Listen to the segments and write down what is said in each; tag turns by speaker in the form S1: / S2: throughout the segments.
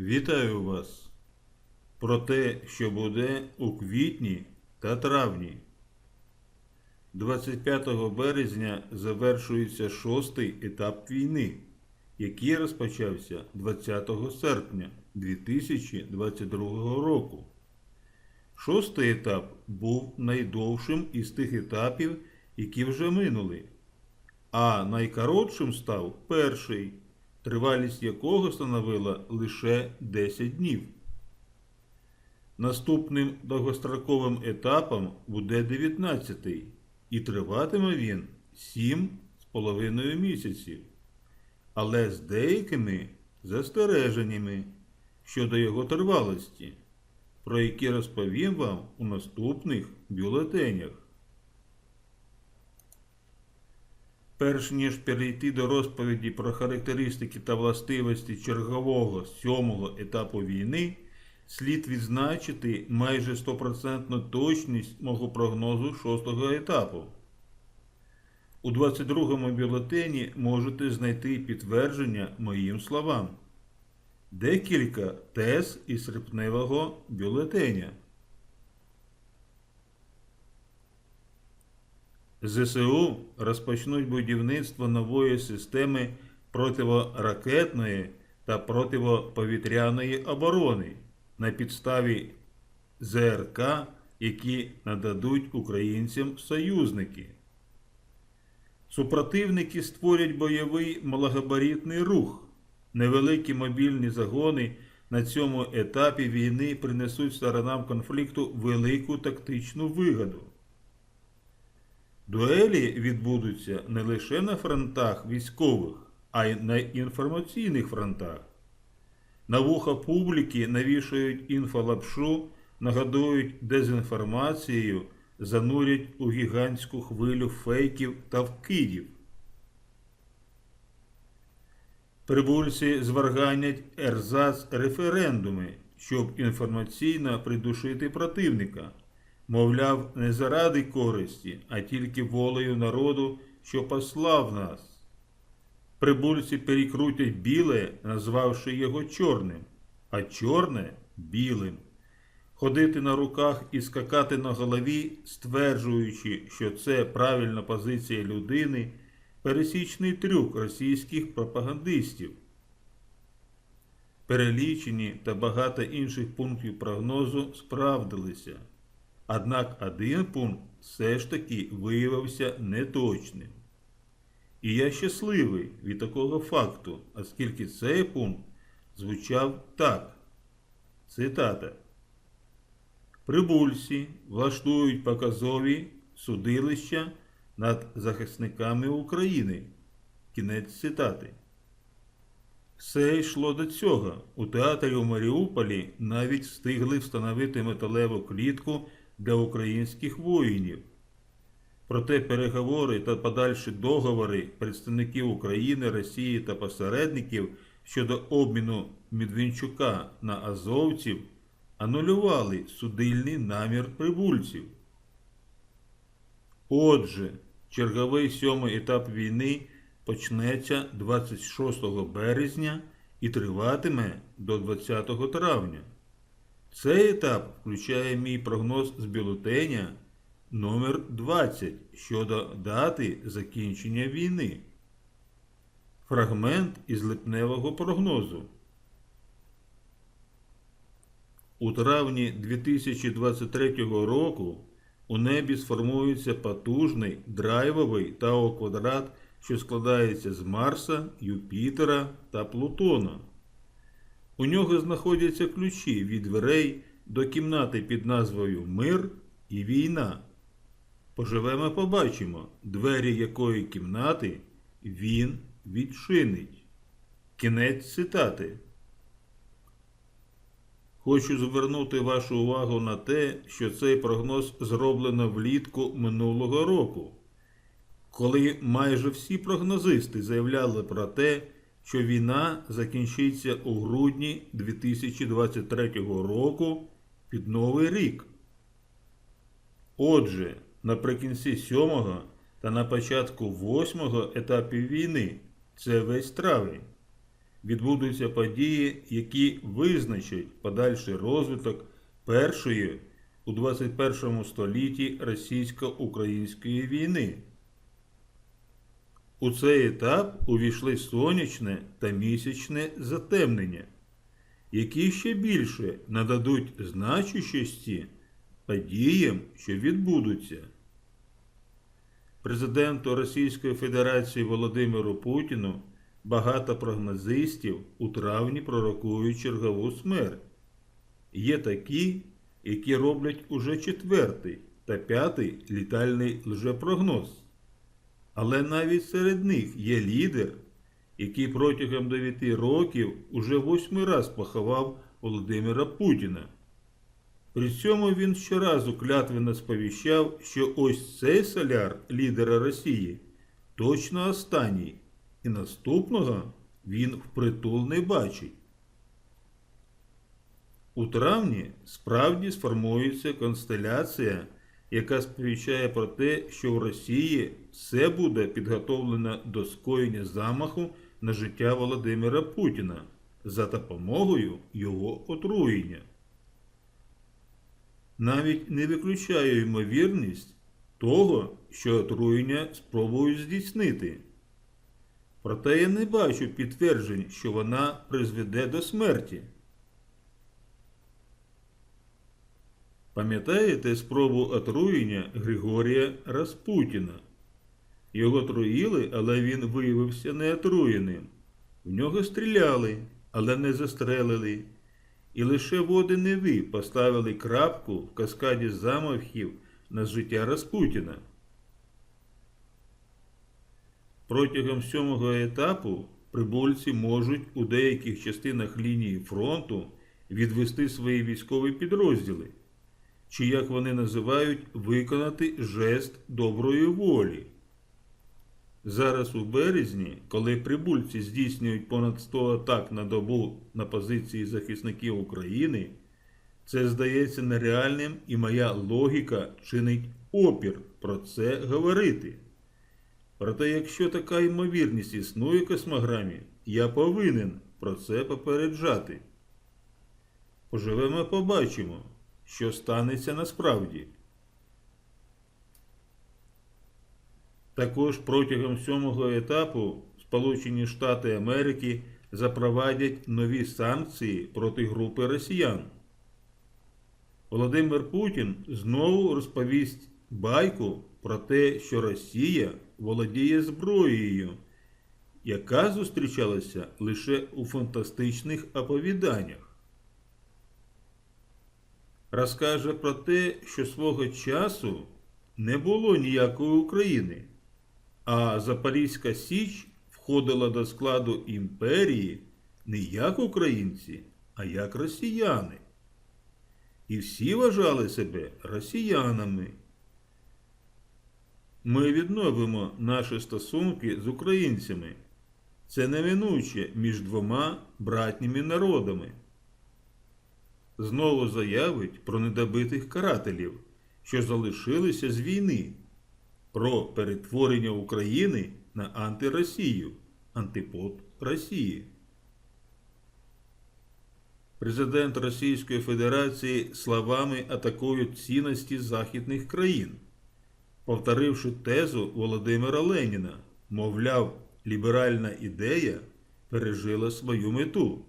S1: Вітаю вас про те, що буде у квітні та травні. 25 березня завершується шостий етап війни, який розпочався 20 серпня 2022 року. Шостий етап був найдовшим із тих етапів, які вже минули, а найкоротшим став перший, тривалість якого становила лише 10 днів. Наступним довгостроковим етапом буде 19-й, і триватиме він 7,5 місяців, але з деякими застереженнями щодо його тривалості, про які розповім вам у наступних бюлетенях. Перш ніж перейти до розповіді про характеристики та властивості чергового сьомого етапу війни, слід відзначити майже 100% точність мого прогнозу шостого етапу. У 22-му бюлетені можете знайти підтвердження моїм словам. Декілька тез із серпневого бюлетеня. ЗСУ розпочнуть будівництво нової системи противоракетної та протиповітряної оборони на підставі ЗРК, які нададуть українцям союзники. Супротивники створять бойовий малогабаритний рух. Невеликі мобільні загони на цьому етапі війни принесуть сторонам конфлікту велику тактичну вигоду. Дуелі відбудуться не лише на фронтах військових, а й на інформаційних фронтах. На вуха публіки навішають інфолапшу, нагадують дезінформацією, занурять у гігантську хвилю фейків та вкидів. Прибульці зварганять ерзац референдуми, щоб інформаційно придушити противника. Мовляв, не заради користі, а тільки волею народу, що послав нас. Прибульці перекрутять біле, назвавши його чорним, а чорне білим. Ходити на руках і скакати на голові, стверджуючи, що це правильна позиція людини, пересічний трюк російських пропагандистів. Перелічені та багато інших пунктів прогнозу справдилися. Однак один пункт все ж таки виявився неточним. І я щасливий від такого факту, оскільки цей пункт звучав так. Цитата. Прибульці влаштують показові судилища над захисниками України. Кінець цитати. Все йшло до цього. У театрі у Маріуполі навіть встигли встановити металеву клітку для українських воїнів. Проте переговори та подальші договори представників України, Росії та посередників щодо обміну Медведчука на азовців анулювали судильний намір прибульців. Отже, черговий сьомий етап війни почнеться 26 березня і триватиме до 20 травня. Цей етап включає мій прогноз з бюлетеня номер 20 щодо дати закінчення війни. Фрагмент із липневого прогнозу. У травні 2023 року у небі сформується потужний драйвовий Тау квадрат, що складається з Марса, Юпітера та Плутона. У нього знаходяться ключі від дверей до кімнати під назвою Мир і Війна. Поживемо побачимо, двері якої кімнати він відчинить. Кінець цитати. Хочу звернути вашу увагу на те, що цей прогноз зроблено влітку минулого року, коли майже всі прогнозисти заявляли про те, що війна закінчиться у грудні 2023 року під Новий рік. Отже, наприкінці сьомого та на початку восьмого етапів війни це весь травень. відбудуться події, які визначать подальший розвиток першої у 21 столітті російсько-української війни. У цей етап увійшли сонячне та місячне затемнення, які ще більше нададуть значущості подіям, що відбудуться. Президенту Російської Федерації Володимиру Путіну багато прогнозистів у травні пророкують чергову смерть. Є такі, які роблять уже четвертий та п'ятий літальний лжепрогноз. Але навіть серед них є лідер, який протягом 9 років уже восьмий раз поховав Володимира Путіна. При цьому він щоразу клятвенно сповіщав, що ось цей соляр лідера Росії точно останній, і наступного він впритул не бачить. У травні справді сформується констеляція, яка сповіщає про те, що в Росії все буде підготовлено до скоєння замаху на життя Володимира Путіна за допомогою його отруєння. Навіть не виключаю ймовірність того, що отруєння спробують здійснити. Проте я не бачу підтверджень, що вона призведе до смерті. Пам'ятаєте спробу отруєння Григорія Распутіна? Його труїли, але він виявився не отруєним. В нього стріляли, але не застрелили. І лише води Неви поставили крапку в каскаді замахів на життя Распутіна. Протягом сьомого етапу прибульці можуть у деяких частинах лінії фронту відвести свої військові підрозділи, чи, як вони називають, виконати жест доброї волі. Зараз у березні, коли прибульці здійснюють понад 100 атак на добу на позиції захисників України, це здається нереальним і моя логіка чинить опір про це говорити. Проте, якщо така ймовірність існує в космограмі, я повинен про це попереджати. Поживемо побачимо, що станеться насправді. Також протягом сьомого етапу Сполучені Штати Америки запровадять нові санкції проти групи росіян. Володимир Путін знову розповість байку про те, що Росія володіє зброєю, яка зустрічалася лише у фантастичних оповіданнях. Розкаже про те, що свого часу не було ніякої України а Запорізька Січ входила до складу імперії не як українці, а як росіяни. І всі вважали себе росіянами. Ми відновимо наші стосунки з українцями. Це неминуче між двома братніми народами. Знову заявить про недобитих карателів, що залишилися з війни про перетворення України на антиросію, антипод Росії. Президент Російської Федерації словами атакує цінності західних країн, повторивши тезу Володимира Леніна, мовляв, ліберальна ідея пережила свою мету.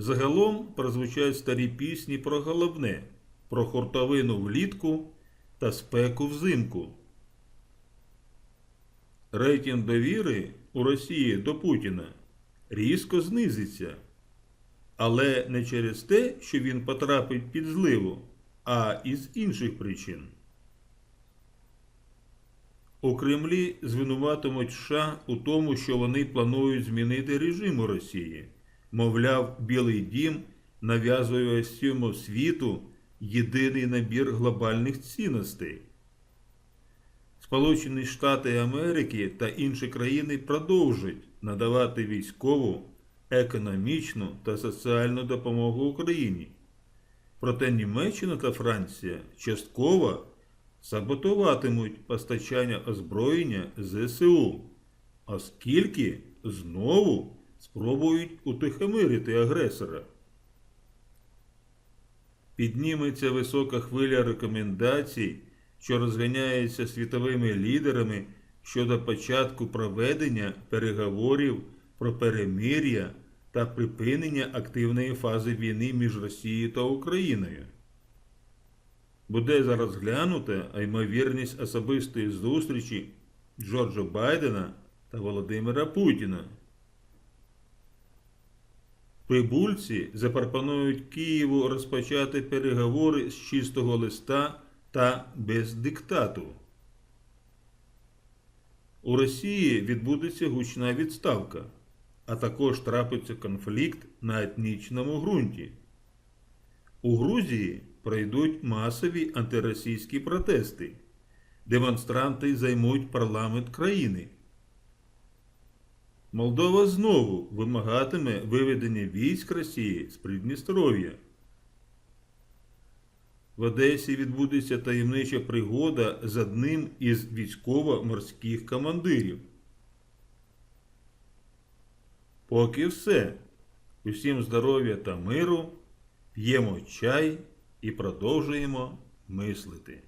S1: Загалом прозвучать старі пісні про головне, про хуртовину влітку та спеку взимку. Рейтинг довіри у Росії до Путіна різко знизиться, але не через те, що він потрапить під зливу, а із інших причин. У Кремлі звинуватимуть США у тому, що вони планують змінити режим у Росії. Мовляв, Білий дім нав'язує всьому світу єдиний набір глобальних цінностей. Сполучені Штати Америки та інші країни продовжать надавати військову, економічну та соціальну допомогу Україні. Проте Німеччина та Франція частково саботуватимуть постачання озброєння ЗСУ, оскільки знову спробують утихомирити агресора. Підніметься висока хвиля рекомендацій, що розганяється світовими лідерами щодо початку проведення переговорів про перемир'я та припинення активної фази війни між Росією та Україною. Буде розглянута а ймовірність особистої зустрічі Джорджа Байдена та Володимира Путіна. Прибульці запропонують Києву розпочати переговори з чистого листа та без диктату. У Росії відбудеться гучна відставка, а також трапиться конфлікт на етнічному ґрунті. У Грузії пройдуть масові антиросійські протести. Демонстранти займуть парламент країни. Молдова знову вимагатиме виведення військ Росії з Придністров'я. В Одесі відбудеться таємнича пригода з одним із військово-морських командирів. Поки все. Усім здоров'я та миру, п'ємо чай і продовжуємо мислити.